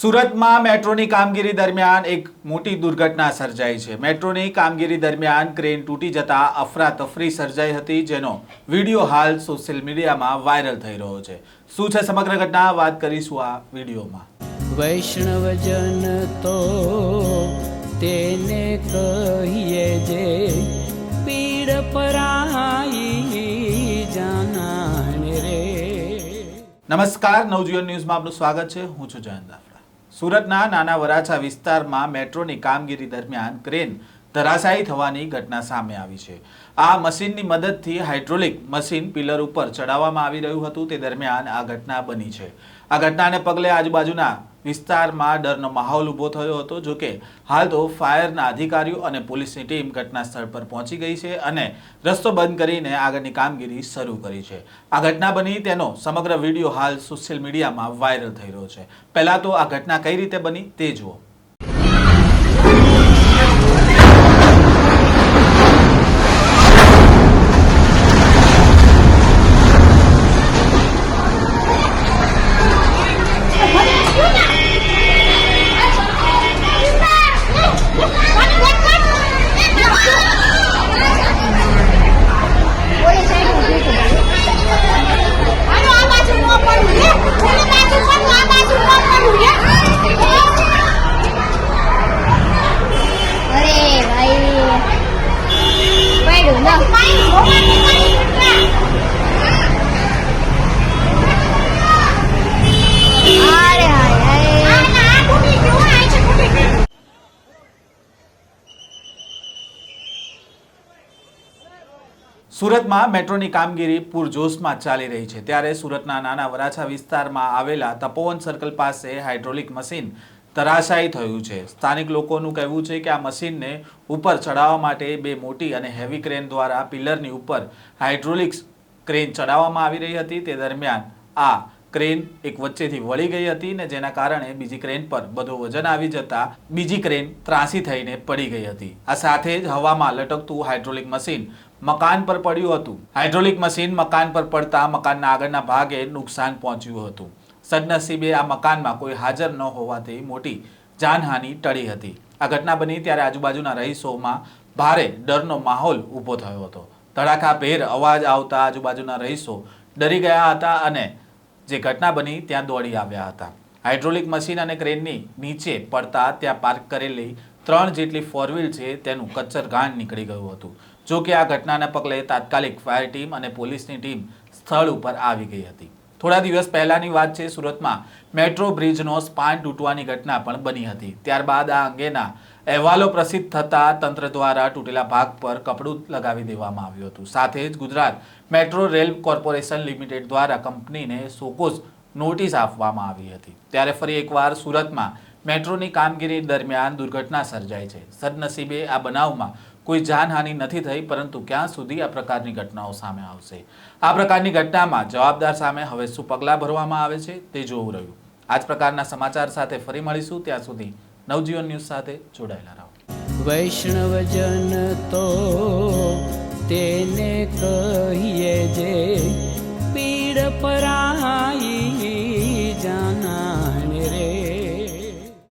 સુરતમાં મેટ્રોની કામગીરી દરમિયાન એક મોટી દુર્ઘટના સર્જાઈ છે. મેટ્રોની કામગીરી દરમિયાન ક્રેન તૂટી જતા અફરાતફરી સર્જાઈ હતી જેનો વીડિયો હાલ સોશિયલ મીડિયામાં વાયરલ થઈ રહ્યો છે. શું છે સમગ્ર ઘટના? વાત કરીશું આ વિડીયોમાં. વૈષ્ણવજન તો તેને કહીએ જે પીડ પરાઈ જાનાને રે. નમસ્કાર નવજીવન ન્યૂઝમાં આપનું સ્વાગત છે. હું છું જયંત સુરતના નાના વરાછા વિસ્તારમાં મેટ્રોની કામગીરી દરમિયાન ક્રેન ધરાશાયી થવાની ઘટના સામે આવી છે. આ મશીનની મદદથી હાઇડ્રોલિક મશીન પિલર ઉપર ચડાવવામાં આવી રહ્યું હતું. તે દરમિયાન આ ઘટના બની છે. આ ઘટનાને પગલે આજુબાજુના વિસ્તારમાં ડરનો માહોલ ઊભો થયો હતો જોકે હાલ તો ફાયરના અધિકારીઓ અને પોલીસની ટીમ ઘટના સ્થળ પર પહોંચી ગઈ છે અને રસ્તો બંધ કરીને આગળની કામગીરી શરૂ કરી છે. આ ઘટના બની તેનો સમગ્ર વીડિયો હાલ સોશિયલ મીડિયામાં વાયરલ થઈ રહ્યો છે. પહેલાં તો આ ઘટના કઈ રીતે બની તે જુઓ. સુરતમાં મેટ્રોની કામગીરી પૂરજોશમાં ચાલી રહી છે. ત્યારે સુરતના નાના વરાછા વિસ્તારમાં આવેલા તપોવન સર્કલ પાસે હાઇડ્રોલિક મશીન તરાશાયી થયું છે. સ્થાનિક લોકોનું કહેવું છે કે આ મશીનને ઉપર ચડાવવા માટે બે મોટી અને હેવી ક્રેન દ્વારા પિલરની ઉપર હાઇડ્રોલિક્સ ક્રેન ચડાવવામાં આવી રહી હતી. તે દરમિયાન આ ક્રેન એક વચ્ચેથી વળી ગઈ હતી ને જેના કારણે બીજી ક્રેન પર બધું વજન આવી જતા બીજી ક્રેન ત્રાસી થઈને પડી ગઈ હતી. આ સાથે જ હવામાં લટકતું હાઇડ્રોલિક મશીન મકાન પર પડ્યું હતું. હાઇડ્રોલિક મશીન મકાન પર પડતા મકાનના આગળના ભાગે નુકસાન પહોંચ્યું હતું. સદનસીબે આ મકાનમાં કોઈ હાજર ન હોવાથી મોટી જાનહાનિ ટળી હતી. આ ઘટના બની ત્યારે આજુબાજુના રહીશોમાં ભારે ડરનો માહોલ ઊભો થયો હતો. ધડાકાભેર અવાજ આવતા આજુબાજુના રહીશો ડરી ગયા હતા અને જે ઘટના બની ત્યાં દોડી આવ્યા હતા. હાઇડ્રોલિક મશીન અને ક્રેનની નીચે પડતા ત્યાં પાર્ક કરેલી ત્રણ જેટલી ફોરવ્હીલ છે તેનું કચ્છર ગાંડ નીકળી ગયું હતું. જો કે આ ઘટનાને પગલે તાત્કાલિક ફાયર ટીમ અને પોલીસની ટીમ સ્થળ ઉપર આવી ગઈ હતી. થોડા દિવસ પહેલાની વાત છે, સુરતમાં મેટ્રો બ્રિજનો સ્પાન તૂટવાની ઘટના પણ બની હતી. ત્યારબાદ આ અંગેના અહેવાલો પ્રસિદ્ધ થતા તંત્ર દ્વારા તૂટેલા ભાગ પર કપડું લગાવી દેવામાં આવ્યું હતું. સાથે જ Gujarat metro rail corporation limited દ્વારા કંપનીને સોકોઝ નોટિસ આપવામાં આવી હતી. ત્યારે ફરી એકવાર સુરતમાં મેટ્રોની કામગીરી દરમિયાન દુર્ઘટના સર્જાઈ છે. સદનસીબે આ બનાવમાં કોઈ જાનહાનિ નથી થઈ, પરંતુ ક્યાં સુધી આ પ્રકારની ઘટનાઓ સામે આવશે? આ પ્રકારની ઘટનામાં જવાબદાર સામે હવે શું પગલાં ભરવામાં આવે છે તે જોવું રહ્યું. આ જ પ્રકારના સમાચાર સાથે ફરી મળીશું. ત્યાં સુધી નવજીવન ન્યૂઝ સાથે જોડાયેલા રહો. વૈષ્ણવજન તો તેને કહીએ જે પીડ પરાઈ